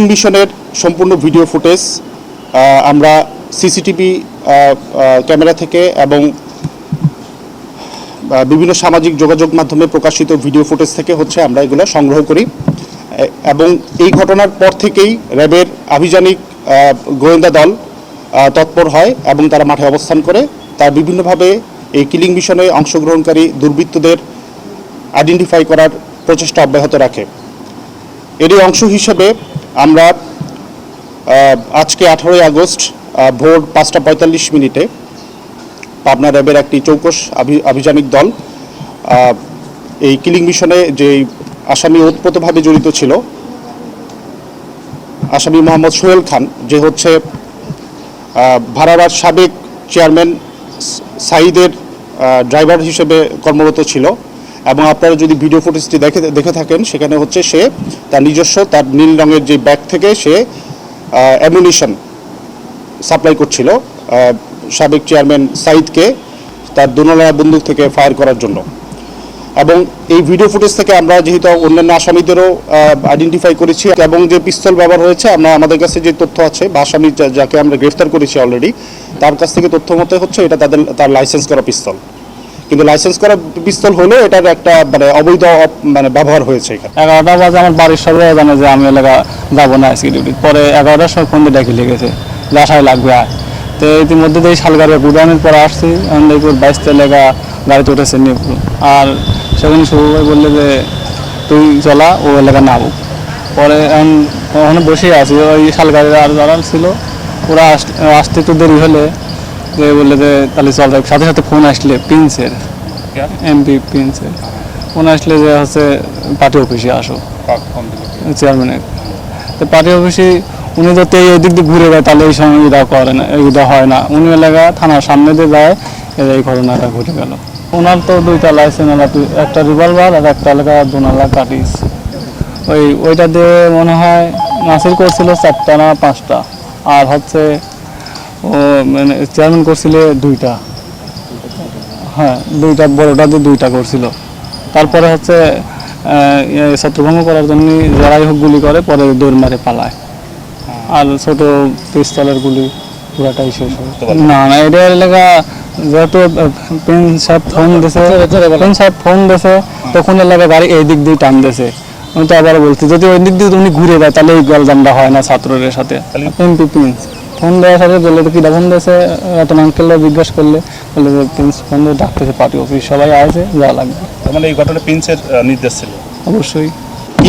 Killing মিশনের সম্পূর্ণ video footage আমরা সিসিটিভি ক্যামেরা থেকে এবং বিভিন্ন সামাজিক যোগাযোগ মাধ্যমে প্রকাশিত ভিডিও ফুটেজ থেকে হচ্ছে আমরা এগুলো সংগ্রহ করি। এবং এই ঘটনার পর থেকেই র্যাবের আভিযানিক গোয়েন্দা দল তৎপর হয় এবং তারা মাঠে অবস্থান করে। তার বিভিন্নভাবে এই কিলিং মিশনে অংশগ্রহণকারী দুর্বৃত্তদের আইডেন্টিফাই করার প্রচেষ্টা অব্যাহত রাখে। এরই অংশ হিসেবে আমরা আজকে আঠারোই আগস্ট ভোর পাঁচটা পঁয়তাল্লিশ মিনিটে পাবনা র্যাবের একটি চৌকস আভিযানিক দল এই কিলিং মিশনে যে আসামি ওতপ্রোতভাবে জড়িত ছিল, আসামি মোহাম্মদ সোহেল খান, যে হচ্ছে ভাড়াবার সাবেক চেয়ারম্যান সা- সাঈদের ড্রাইভার হিসেবে কর্মরত ছিল এবং আপনারা যদি ভিডিও ফুটেজটি দেখে দেখে থাকেন, সেখানে হচ্ছে সে তার নিজস্ব তার নীল রঙের যে ব্যাগ থেকে সে অ্যামুনিশন সাপ্লাই করছিল সাবেক চেয়ারম্যান সাঈদকে তার দুনলা বন্দুক থেকে ফায়ার করার জন্য। এবং এই ভিডিও ফুটেজ থেকে আমরা যেহেতু অন্যান্য আসামিদেরও আইডেন্টিফাই করেছি এবং যে পিস্তল ব্যবহার হয়েছে, আমরা আমাদের কাছে যে তথ্য আছে, বা আসামি যাকে আমরা গ্রেফতার করেছি অলরেডি তার কাছ থেকে তথ্য মতে হচ্ছে এটা তাদের, তার লাইসেন্স করা পিস্তল। কিন্তু লাইসেন্স করা পিস্তল হলে এটার একটা মানে অবৈধ মানে ব্যবহার হয়েছে এগারোটা বাজে আমার বাড়ির সবাই জানে যে আমি এলাকা যাব না আজকে ডিউটি পরে এগারোটার সময় ফোন ডেকে লেগেছে, যে আসায় লাগবে আয়। তো ইতিমধ্যে এই শালগাড়ি গুদামের পরে আসছি, এখন দেখি বাইশটা এলাকা গাড়িতে উঠেছে নিয়ে। আর সেখানে হয়ে বললে যে, তুই চলা, ও এলাকা নামো পরে এখন ওখানে বসে আছি, ওই শালগাড়ির আর যারা ছিল। ওরা আস- আসতে একটু দেরি হলে যে বললে যে তাহলে চল যাক। সাথে সাথে ফোন আসলে প্রিন্সের এমপি প্রিন্সের। ফোন আসলে যে হচ্ছে পার্টি অফিসে আসো। চেয়ারম্যানের তো পার্টি অফিসে উনি যদি এই দিক দিয়ে ঘুরে যায় তাহলে এই সময় ইদা করে না ইদা হয় না। উনি এলাকা থানার সামনে দিয়ে যায়। এই এই ঘটনাটা ঘটে গেল। ওনার তো দুইটা লাইসেন্স একটা রিভলভার আর একটা এলাকা দুনালা কাটিস। ওই ওইটা দিয়ে মনে হয় নাসির করছিল চারটা না পাঁচটা। আর হচ্ছে ও মানে চেয়ারম্যান করছিল দুইটা। হ্যাঁ দুইটা বড়টা দিয়ে দুইটা করছিল। তারপরে হচ্ছে ছত্রভঙ্গ করার জন্য যারাই হোক গুলি করে পরে দৌড় মারে পালায়। আর ছোট পিস্তলের গুলি পুরাটাই শেষ হয়। না না এটা এলাকা যেহেতু পেন সাহেব ফোন দিছে পেন সাহেব ফোন দিছে তখন এলাকা গাড়ি এই দিক দিয়ে টান দিছে। আমি তো আবার বলছি যদি ওই দিক দিয়ে তুমি ঘুরে যায় তাহলে এই গলজামটা হয় না ছাত্রদের সাথে। এমপি প্রিন্স ফোন দেওয়ার সাথে বললে তো কীটা ফোন দিয়েছে রতন আঙ্কেলরা জিজ্ঞাসা করলে বললে যে প্রিন্স ফোন দিয়ে ডাকতেছে পার্টি অফিস সবাই আসে যাওয়া লাগবে। মানে এই ঘটনা প্রিন্সের নির্দেশ ছিল? অবশ্যই।